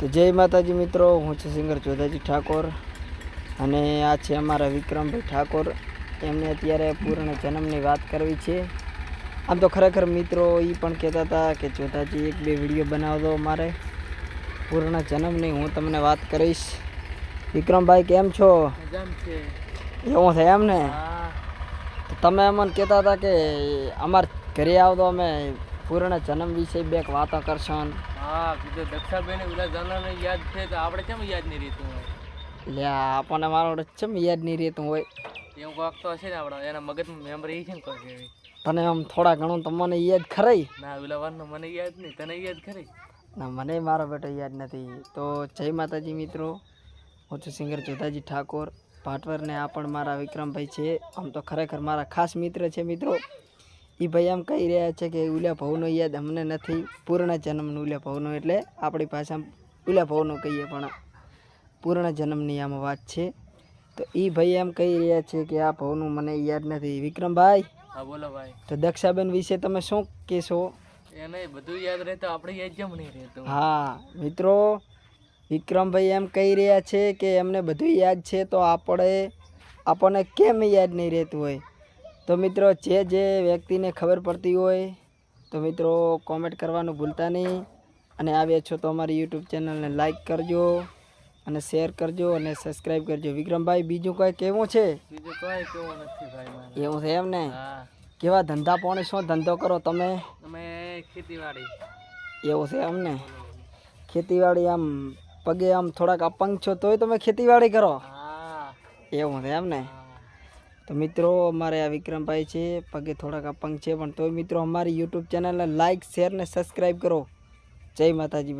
તો જય માતાજી મિત્રો હું છું સિંગર જોધાજી ઠાકોર અને આ છે અમારા વિક્રમભાઈ ઠાકોર. એમને અત્યારે પૂર્ણ જન્મની વાત કરવી છે. આમ તો ખરેખર મિત્રો એ પણ કહેતા હતા કે જોધાજી એક બે વીડિયો બનાવજો મારે પૂર્ણ જન્મની હું તમને વાત કરીશ. વિક્રમભાઈ કેમ છો? એવું થાય એમ ને? તમે અમને કહેતા હતા કે અમારા ઘરે આવતો અમે. પૂર્ણ જન્મ વિશે બે વાતો કરશન. હા કીધું દક્ષાબેન બધા જણાને યાદ છે તો આપણે કેમ યાદ નહીં રહેતું હોય? આ આપણને મારો ચમ યાદ નહીં રહેતું હોય? એવું કોક તો હશે ને આપણા એના મગજમાં મેમરી છે ને કોઈ એવી. તને આમ થોડા ઘણું તમને યાદ ખરાઈ ના ઓલા વારનો મને યાદ નહીં તને યાદ ખરી? ના મને મારો બેટો યાદ નથી. તો જય માતાજી મિત્રો હું છું સિંગર જોધાજી ઠાકોર. ભાટવરને આ પણ મારા વિક્રમભાઈ છે. આમ તો ખરેખર મારા ખાસ મિત્ર છે મિત્રો. એ ભાઈ એમ કહી રહ્યા છે કે ઉલ્યા ભાવનો યાદ અમને નથી. પૂર્ણ જન્મનું ઉલ્યા ભાવનો એટલે આપણી ભાષામાં ઉલ્યા ભાવનો કહીએ પણ પૂર્ણ જન્મની આમ વાત છે. તો એ ભાઈ એમ કહી રહ્યા છે કે આ ભાવનું મને યાદ નથી. વિક્રમભાઈ? હા બોલો ભાઈ. તો દક્ષાબેન વિશે તમે શું કહેશો? એને બધું યાદ રહે તો આપણે યાદ કેમ નહીં રહેતું હા મિત્રો વિક્રમભાઈ એમ કહી રહ્યા છે કે એમને બધું યાદ છે તો આપણે આપણને કેમ યાદ નહીં રહેતું હોય? તો મિત્રો જે જે વ્યક્તિને ખબર પડતી હોય તો મિત્રો કોમેન્ટ કરવાનું ભૂલતા નહીં. અને આવ્યા છો તો અમારી યુટ્યુબ ચેનલને લાઇક કરજો અને શેર કરજો અને સબસ્ક્રાઈબ કરજો. વિક્રમભાઈ બીજું કંઈ કેવું છે? એવું છે એમ ને? કેવા ધંધા પાણી શું ધંધો કરો તમે? અમે ખેતીવાડી. એવું છે એમ ને? ખેતીવાડી આમ પગે આમ થોડાક અપંગ છો તોય તમે ખેતીવાડી કરો? એવું છે એમ ને? તો મિત્રો, અમારે આ વિક્રમભાઈ છે, પગે થોડાક અપંગ છે, પણ તોય મિત્રો અમારી યુટ્યુબ ચેનલને લાઇક શેર ને સબસ્ક્રાઈબ કરો. જય માતાજી.